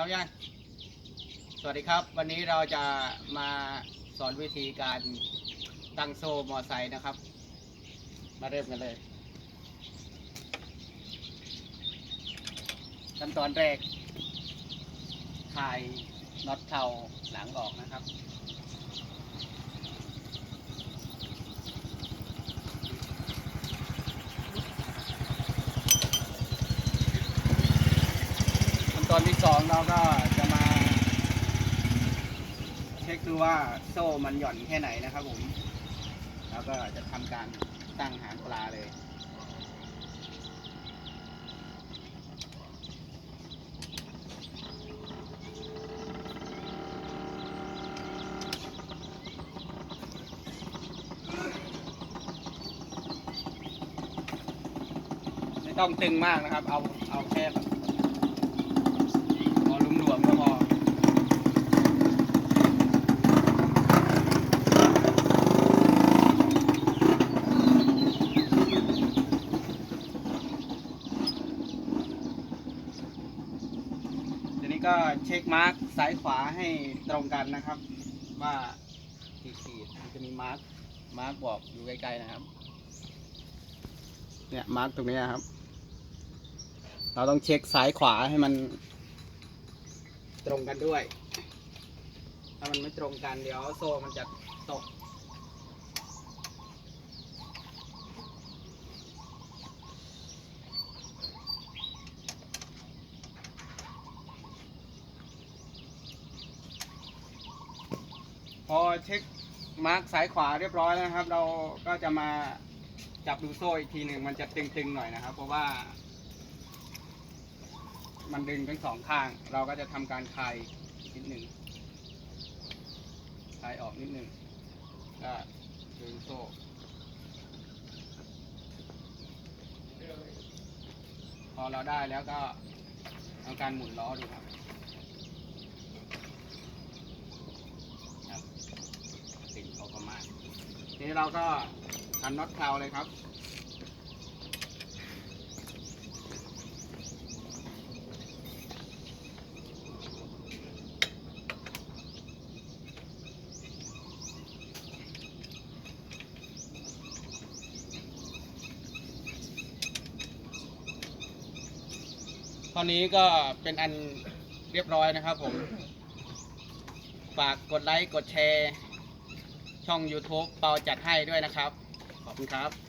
พร้อมยังสวัสดีครับ วันนี้เราจะมาสอนวิธีการตั้งโซ่มอไซค์นะครับ มาเริ่มกันเลย ขั้นตอนแรกคลายน็อตเทาหลังออกนะครับ ตอนที่สองเราก็จะมา เช็คดูว่าโซ่มันหย่อนแค่ไหนนะครับผม แล้วก็จะทำการตั้งหางปลาเลยไม่ต้องตึงมากนะครับ เอา เอาแค่แบบพอหลวมๆก็พอ ทีนี้ ก็เช็คมาร์กซ้ายขวาให้ตรงกันนะครับ ว่ากี่ขีดมันจะมีมาร์กมาร์กบอกอยู่ใกล้ๆนะครับ เนี่ยมาร์กตรงนี้ยครับ เราต้องเช็คซ้ายขวาให้มัน ตรงกันด้วย ถ้ามันไม่ตรงกันเดี๋ยวโซ่มันจะตก พอเช็คมาร์กซ้ายขวาเรียบร้อยแล้วนะครับ เราก็จะมาจับดูโซ่อีกทีหนึ่งมันจะตึงๆหน่อยนะครับ เพราะว่า มันดึงทั้งสองข้าง เราก็จะทำการคลายนิดหนึ่งคลายออกนิดหนึ่งก็ดึงโซ่พอเราได้แล้วก็ทำการหมุนล้อดูครับติดพอประมาณที นี้เราก็ทันน็อตเพลาเลยครับ ตอนนี้ก็เป็นอันเรียบร้อยนะครับผม ฝากกดไลค์ กดแชร์ ช่อง YouTube เปาจัดให้ด้วยนะครับ ขอบคุณครับ